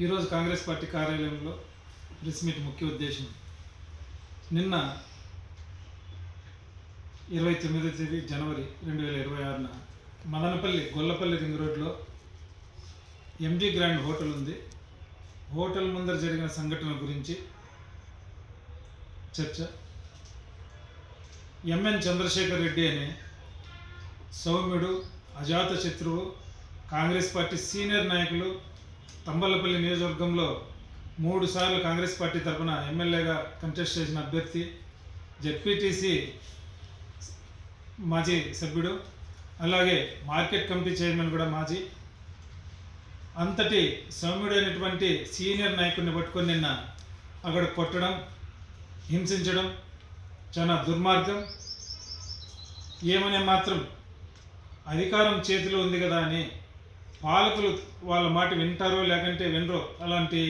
ఈరోజు కాంగ్రెస్ పార్టీ కార్యాలయంలో press meet ముఖ్య ఉద్దేశం. నిన్న ఇరవై తొమ్మిదో తేదీ జనవరి రెండు వేల ఇరవై ఆరున మదనపల్లి గొల్లపల్లి రింగ్ రోడ్లో ఎంజీ గ్రాండ్ హోటల్ ఉంది. హోటల్ ముందర జరిగిన సంఘటన గురించి చర్చ. ఎంఎన్ చంద్రశేఖర్ రెడ్డి అనే సౌమ్యుడు అజాత శత్రువు కాంగ్రెస్ పార్టీ సీనియర్ నాయకులు తంబలపల్లి నియోజకవర్గంలో మూడు సార్లు కాంగ్రెస్ పార్టీ తరఫున ఎమ్మెల్యేగా కంటెస్ట్ చేసిన అభ్యర్థి జెడ్పీటీసీ మాజీ సభ్యుడు అలాగే మార్కెట్ కమిటీ చైర్మన్ కూడా మాజీ. అంతటి సౌమ్యుడైనటువంటి సీనియర్ నాయకుడిని పట్టుకొని నిన్న అక్కడ కొట్టడం హింసించడం చాలా దుర్మార్గం. ఏమనే మాత్రం అధికారం చేతిలో ఉంది కదా అని పాలకులు వాళ్ళ మాట వింటారో లేకంటే వినరో అలాంటి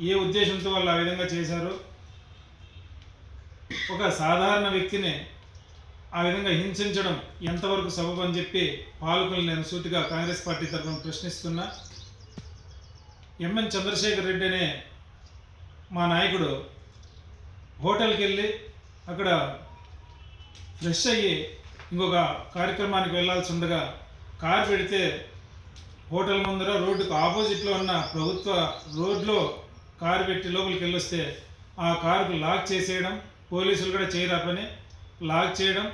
ఏ ఉద్దేశంతో వాళ్ళు ఆ విధంగా చేశారో ఒక సాధారణ వ్యక్తిని ఆ విధంగా హింసించడం ఎంతవరకు సబబు అని చెప్పి పాలకులు నేను సూటిగా కాంగ్రెస్ పార్టీ తరఫున ప్రశ్నిస్తున్నా. ఎంఎన్ చంద్రశేఖర్ రెడ్డి అనే మా నాయకుడు హోటల్కి వెళ్ళి అక్కడ ఫ్రెష్ అయ్యి ఇంకొక కార్యక్రమానికి వెళ్ళాల్సి ఉండగా కారు పెడితే హోటల్ ముందర రోడ్డుకు ఆపోజిట్లో ఉన్న ప్రభుత్వ రోడ్లో కారు పెట్టి లోపలికి వెళ్ళొస్తే ఆ కారుకు లాక్ చేసేయడం పోలీసులు కూడా చేయరా పని? లాక్ చేయడం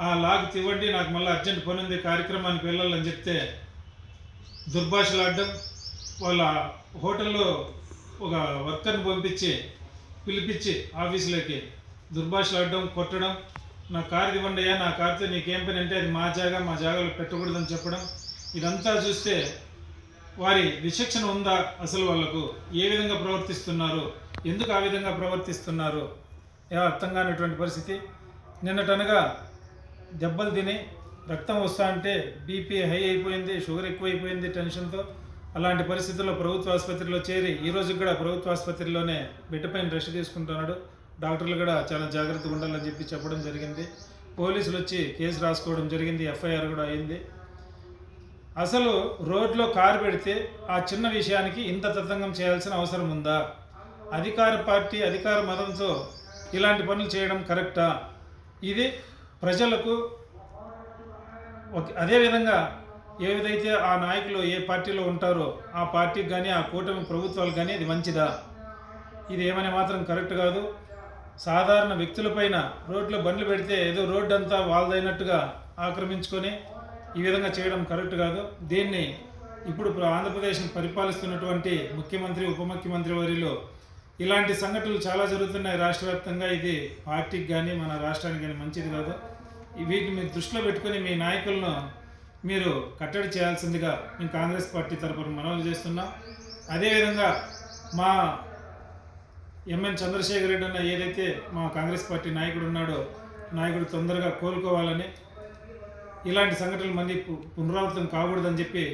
ఆ లాక్ తివ్వండి నాకు మళ్ళీ అర్జెంట్ పని ఉంది కార్యక్రమానికి వెళ్ళాలని చెప్తే దుర్భాషలాడడం వాళ్ళ హోటల్లో ఒక వర్కర్ని పంపించి పిలిపించి ఆఫీసులోకి దుర్భాషలాడడం కొట్టడం నా కారు ఇవ్వండి అయ్యా నా కారుతో నీకేం పని అంటే అది మా జాగా మా జాగాలో పెట్టకూడదని చెప్పడం ఇదంతా చూస్తే వారి విచక్షణ ఉందా అసలు వాళ్ళకు? ఏ విధంగా ప్రవర్తిస్తున్నారు? ఎందుకు ఆ విధంగా ప్రవర్తిస్తున్నారు? ఏ అర్థం కానిటువంటి పరిస్థితి. నిన్నటనగా దెబ్బలు తిని రక్తం వస్తా అంటే బీపీ హై అయిపోయింది షుగర్ ఎక్కువైపోయింది టెన్షన్తో. అలాంటి పరిస్థితుల్లో ప్రభుత్వ ఆసుపత్రిలో చేరి ఈ రోజు కూడా ప్రభుత్వ ఆసుపత్రిలోనే బెడ్ పైన రెస్ట్ తీసుకుంటున్నాడు. డాక్టర్లు కూడా చాలా జాగ్రత్తగా ఉండాలని చెప్పి చెప్పడం జరిగింది. పోలీసులు వచ్చి కేసు రాసుకోవడం జరిగింది. ఎఫ్ఐఆర్ కూడా అయింది. అసలు రోడ్లో కారు పెడితే ఆ చిన్న విషయానికి ఇంత తతంగం చేయాల్సిన అవసరం ఉందా? అధికార పార్టీ అధికార మతంతో ఇలాంటి పనులు చేయడం కరెక్టా? ఇది ప్రజలకు ఒక- అదేవిధంగా ఏదైతే ఆ నాయకులు ఏ పార్టీలో ఉంటారో ఆ పార్టీకి కానీ ఆ కూటమి ప్రభుత్వాలకు కానీ ఇది మంచిదా? ఇది ఏమని మాత్రం కరెక్ట్ కాదు. సాధారణ వ్యక్తులపైన రోడ్లో బండ్లు పెడితే ఏదో రోడ్డు అంతా వాళ్ళదైనట్టుగా ఆక్రమించుకొని ఈ విధంగా చేయడం కరెక్ట్ కాదు. దీన్ని ఇప్పుడు ఆంధ్రప్రదేశ్ని పరిపాలిస్తున్నటువంటి ముఖ్యమంత్రి ఉప ముఖ్యమంత్రి వారిలో ఇలాంటి సంఘటనలు చాలా జరుగుతున్నాయి రాష్ట్ర వ్యాప్తంగా. ఇది పార్టీకి కానీ మన రాష్ట్రానికి కానీ మంచిది కాదు. వీటిని మీరు దృష్టిలో పెట్టుకొని మీ నాయకులను మీరు కట్టడి చేయాల్సిందిగా మేము కాంగ్రెస్ పార్టీ తరఫున మనవి చేస్తున్నాం. అదేవిధంగా మా ఎంఎన్ చంద్రశేఖర్ రెడ్డి అన్న ఏదైతే మా కాంగ్రెస్ పార్టీ నాయకుడు ఉన్నాడో నాయకుడు తొందరగా కోలుకోవాలని ఇలాంటి సంఘటనలు మళ్ళీ పునరావృతం కాకూడదని చెప్పి